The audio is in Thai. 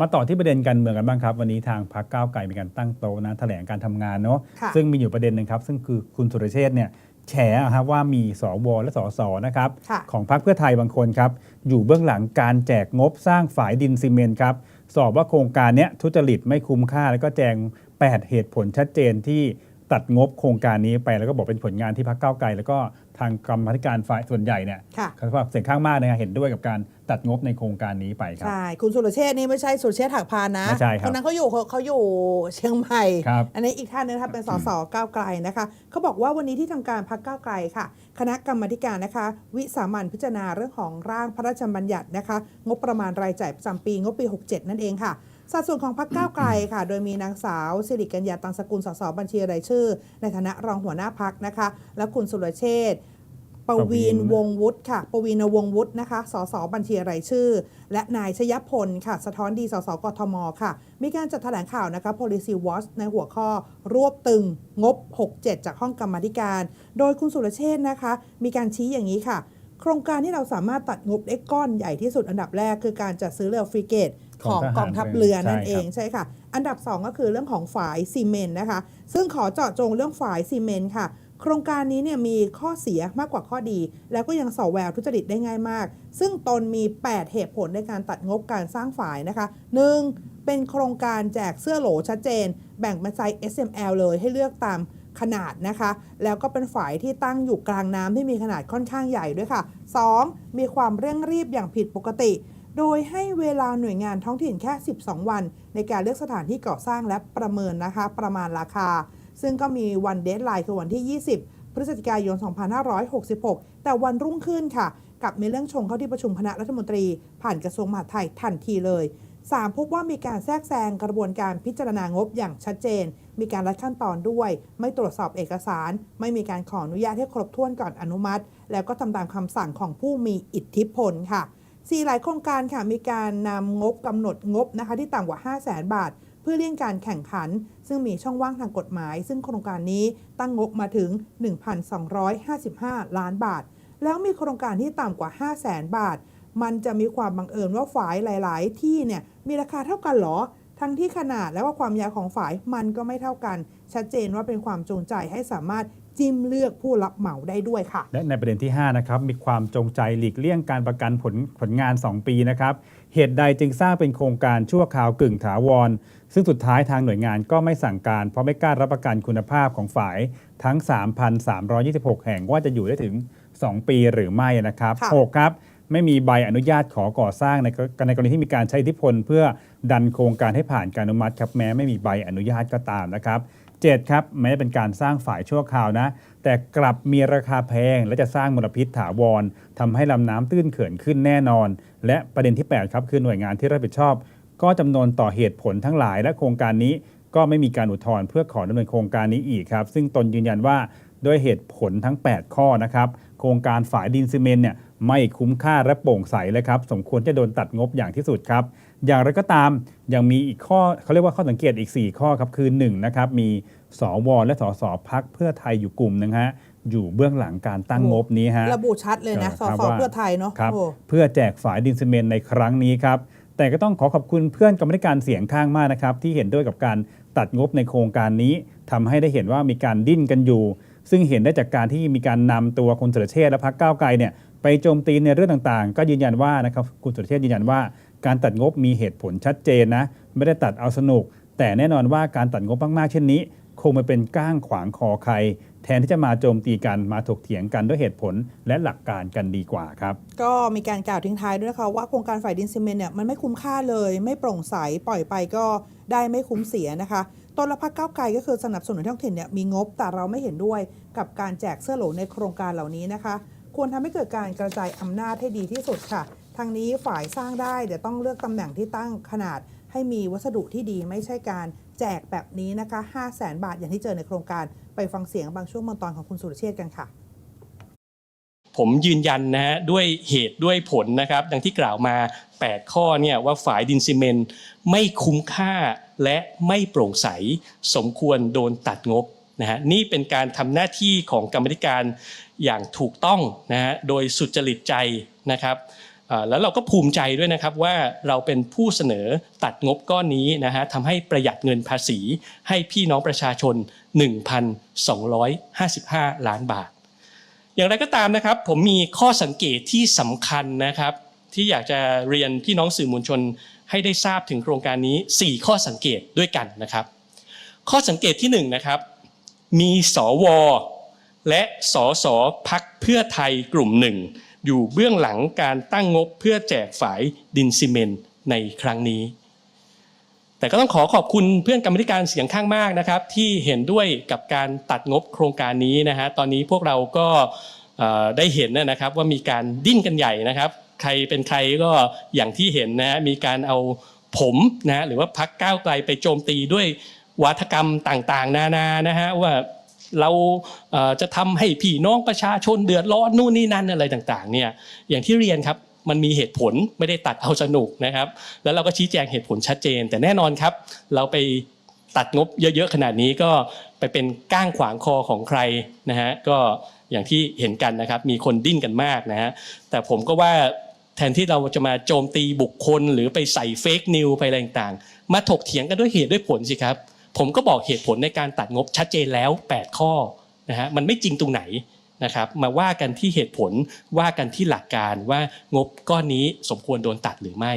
มาต่อที่ประเด็นการเมืองกันบ้างครับ วันนี้ทางพรรคก้าวไกลมีการตั้งโต๊ะนะแถลงการทำงานเนาะค่ะซึ่งมีอยู่ประเด็นหนึ่งครับ ซึ่งคือคุณสุรเชษฐ์เนี่ยแฉอะครับว่ามีสวและสสนะครับค่ะของพรรคเพื่อไทยบางคนครับ อยู่เบื้องหลังการแจกงบสร้างฝายดินซีเมนต์ครับ สอบว่าโครงการเนี้ยทุจริตไม่คุ้มค่าแล้วก็แจง 8 เหตุผลชัดเจนที่ ตัดงบโครงการนี้ไปแล้วก็บอกเป็นผลงานที่พรรคก้าวไกล แล้วก็ทางกรรมาธิการฝ่ายส่วนใหญ่เนี่ยค่ะเขาว่าเสียงข้างมากนะครับเห็นด้วยกับการตัดงบในโครงการนี้ไปครับ ใช่ คุณสุรเชษฐ์นี่ไม่ใช่สุรเชษฐ์หักพานนะไม่ใช่ครับคนนั้นเขาอยู่เขาอยู่เชียงใหม่ ครับอันนี้อีกท่านนึงนะคะเป็นสสก้าวไกลนะคะเขาบอกว่าวันนี้ที่ทำการพักก้าวไกลค่ะ คณะกรรมาธิการนะคะ วิสามันพิจารณาเรื่องของร่างพระราชบัญญัตินะคะ งบประมาณรายจ่ายประจำปีงบปี 67 นั่นเองค่ะ สัดส่วนของพรรคก้าวไกลค่ะ โดยมีนางสาวสิริกัญญาตังสกุลสสบัญชีรายชื่อ ในฐานะรองหัวหน้าพักนะคะ และคุณสุรเชษฐ์ปวีณวงศ์วุฒิค่ะ ปวีณวงศ์วุฒินะคะ สสบัญชีรายชื่อ และนายชยพลค่ะ สะท้อนดีสสกทมค่ะ มีการจัดแถลงข่าวนะคะ policy watch ในหัวข้อ รวบตึงงบ 67 จากห้องกรรมธิการ โดยคุณสุรเชษฐ์นะคะ มีการชี้อย่างนี้ค่ะ โครงการที่เราสามารถตัดงบได้ก้อนใหญ่ที่สุดอันดับแรก คือการจัดซื้อเรือฟริเกต ของของทหารกองทัพเรือนั่นใช่ครับเองใช่ค่ะ อันดับ 2 ก็คือเรื่องของฝายซีเมนต์นะคะ ซึ่งขอเจาะจงเรื่องฝายซีเมนต์ค่ะ โครงการนี้เนี่ยมีข้อเสียมากกว่าข้อดี แล้วก็ยังส่อแววทุจริตได้ง่ายมาก ซึ่งตนมี 8 เหตุผลในการตัดงบการสร้างฝายนะคะ 1. เป็นโครงการแจกเสื้อโหลชัดเจน แบ่งเป็นไซส์ S M L เลยให้เลือกตามขนาดนะคะ แล้วก็เป็นฝายที่ตั้งอยู่กลางน้ำที่มีขนาดค่อนข้างใหญ่ด้วยค่ะ 2. มีความเร่งรีบอย่างผิดปกติ โดยให้เวลาหน่วยงานท้องถิ่นแค่ 12 วัน ในการเลือกสถานที่ก่อสร้างและประเมินนะคะ ประมาณราคา ซึ่งก็มีวันเดทไลน์คือวันที่ 20 พฤศจิกายน 2566 แต่วันรุ่งขึ้นค่ะกลับมีเรื่องชงเข้าที่ประชุมคณะรัฐมนตรี ผ่านกระทรวงมหาดไทยทันทีเลย 3. พบว่ามีการแทรกแซงกระบวนการพิจารณางบอย่างชัดเจน มีการรัดขั้นตอนด้วย ไม่ตรวจสอบเอกสาร ไม่มีการขออนุญาตให้ครบถ้วนก่อนอนุมัติ แล้วก็ทำตามคำสั่งของผู้มีอิทธิพลค่ะ สี่หลายโครงการค่ะมีการนำงบกำหนดงบนะคะที่ต่ำกว่า 5 0 0แสนบาท เพื่อเลี่ยงการแข่งขัน ซึ่งมีช่องว่างทางกฎหมาย ซึ่งโครงการนี้ตั้งงบมาถึง 1,255 ล้านบาท แล้วมีโครงการที่ต่ำกว่า 5 0 0แสนบาท มันจะมีความบังเอิญว่าฝ่ายหลาย ๆ ที่เนี่ยมีราคาเท่ากันหรอ ทั้งที่ขนาดและว่าความยาวของฝายมันก็ไม่เท่ากัน ชัดเจนว่าเป็นความจงใจให้สามารถจิ้มเลือกผู้รับเหมาได้ด้วยค่ะ และในประเด็นที่ 5 นะครับ มีความจงใจหลีกเลี่ยงการประกันผลผลงาน 2 ปีนะครับ เหตุใดจึงสร้างเป็นโครงการชั่วคราวกึ่งถาวร ซึ่งสุดท้ายทางหน่วยงานก็ไม่สั่งการ เพราะไม่กล้ารับประกันคุณภาพของฝ่ายทั้ง 3,326 แห่งว่าจะอยู่ได้ถึง 2 ปีหรือไม่นะครับค่ะ6ครับ ไม่มีใบอนุญาตขอก่อสร้างในกรในกรณีที่มีการใช้อิทธิพล เพื่อดันโครงการให้ผ่านการอนุมัติครับแม้ไม่มีใบอนุญาตก็ตามนะครับ 7 ครับแม้เป็นการสร้างฝ่ายชั่วคราวนะ แต่กลับมีราคาแพง และจะสร้างมลพิษถาวรทำให้ลำน้ำตื้นเขื่อนขึ้นแน่นอน และประเด็นที่ 8 ครับคือหน่วยงานที่รับผิดชอบ ก็จำนวนต่อเหตุผลทั้งหลายและโครงการนี้ก็ไม่มีการอุทธรณ์เพื่อขอดำเนินโครงการนี้อีกครับ ซึ่งตนยืนยันว่าด้วยเหตุผลทั้ง 8 ข้อนะครับ โครงการฝายดินซีเมนต์เนี่ย ไม่คุ้มค่าและโปร่งใสเลยครับ สมควรจะโดนตัดงบอย่างที่สุดครับ อย่างไรก็ตามยังมีอีกข้อเขาเรียกว่าข้อสังเกตอีก 4 ข้อครับคือ1นะครับมีสวและสสพักเพื่อไทยอยู่กลุ่มหนึงฮะอยู่เบื้องหลังการตั้งงบนี้ฮะระบุชัดเลยนะเออสครับสว่าเพื่อไทยเนาะครับโอ้เพื่อแจกฝายดินซีเมนต์ในครั้งนี้ครับแต่ก็ต้องขอขอบคุณเพื่อนกรรมธิการเสียงข้างมากนะครับ ที่เห็นด้วยกับการตัดงบในโครงการนี้ทำให้ได้เห็นว่ามีการดิ้นกันอยู่ ซึ่งเห็นได้จากการที่มีการนำตัวคุณสุรเชษฐ์และพรรคก้าวไกลเนี่ย ไปโจมตีในเรื่องต่างๆ ก็ยืนยันว่านะครับคุณสุรเชษฐ์ยืนยันว่าการตัดงบมีเหตุผลชัดเจนนะไม่ได้ตัดเอาสนุก แต่แน่นอนว่าการตัดงบมากๆเช่นนี้ คงมาเป็นก้างขวางคอใคร แทนที่จะมาโจมตีกันมาถกเถียงกันด้วยเหตุผลและหลักการกันดีกว่าครับ ก็มีการกล่าวทิ้งท้ายด้วยนะคะว่าโครงการฝ่ายดินซีเมนต์เนี่ยมันไม่คุ้มค่าเลยไม่โปร่งใสปล่อยไปก็ได้ไม่คุ้มเสียนะคะตนและพรรคก้าวไกลก็คือสนับสนุนท้องถิ่นเนี่ยมีงบแต่เราไม่เห็นด้วยกับการแจกเสื้อโหลในโครงการเหล่านี้นะคะ ควรทำให้เกิดการกระจายอำนาจให้ดีที่สุดค่ะ ทางนี้ฝ่ายสร้างได้เดี๋ยวต้องเลือกตำแหน่งที่ตั้งขนาด ให้มีวัสดุที่ดีไม่ใช่การแจกแบบนี้นะคะ5 0 0แสนบาทอย่างที่เจอในโครงการไปฟังเสียงบางช่วงบางตอนของคุณสุรเชษกันค่ะ ผมยืนยันนะฮะด้วยเหตุด้วยผลนะครับ ดังที่กล่าวมา 8 ข้อเนี่ยว่าฝ่ายดินซีเมนต์ไม่คุ้มค่าและไม่โปร่งใส สมควรโดนตัดงบ นะฮะนี่เป็นการทำหน้าที่ของกรรมธิการอย่างถูกต้องนะฮะโดยสุจริตใจนะครับแล้วเราก็ภูมิใจด้วยนะครับว่าเราเป็นผู้เสนอตัดงบก้อนนี้นะฮะทำให้ประหยัดเงินภาษีให้พี่น้องประชาชน 1,255 ล้านบาท อย่างไรก็ตามนะครับ ผมมีข้อสังเกตที่สำคัญนะครับ ที่อยากจะเรียนพี่น้องสื่อมวลชน ให้ได้ทราบถึงโครงการนี้ 4 ข้อสังเกตด้วยกันนะครับ ข้อสังเกตที่1นะครับ มีสว และสสพักเพื่อไทยกลุ่มหนึ่ง อยู่เบื้องหลังการตั้งงบเพื่อแจกฝายดินซีเมนต์ในครั้งนี้ แต่ก็ต้องขอขอบคุณเพื่อนกรรมธิการเสียงข้างมากนะครับ ที่เห็นด้วยกับการตัดงบโครงการนี้นะฮะตอนนี้พวกเราก็ได้เห็นนะครับว่ามีการดิ้นกันใหญ่นะครับ ใครเป็นใครก็อย่างที่เห็นนะฮะมีการเอาผมนะหรือว่าพักก้าวไกลไปโจมตีด้วย วาทกรรมต่างๆ นานานะฮะว่าเราจะทำให้พี่น้องประชาชนเดือดร้อนนู่นนี่นั่นอะไรต่างๆเนี่ยอย่างที่เรียนครับมันมีเหตุผลไม่ได้ตัดเอาสนุกนะครับ แล้วเราก็ชี้แจงเหตุผลชัดเจน แต่แน่นอนครับ เราไปตัดงบเยอะๆขนาดนี้ก็ไปเป็นก้างขวางคอของใครนะฮะก็อย่างที่เห็นกันนะครับ มีคนดิ้นกันมากนะฮะแต่ผมก็ว่าแทนที่เราจะมาโจมตีบุคคลหรือไปใส่เฟกนิวไปอะไรต่างๆมาถกเถียงกันด้วยเหตุด้วยผลสิครับ ผมก็บอกเหตุผลในการตัดงบชัดเจนแล้ว 8 ข้อนะฮะมันไม่จริงตรงไหนนะครับมาว่ากันที่เหตุผลว่ากันที่หลักการว่างบก้อนนี้สมควรโดนตัดหรือไม่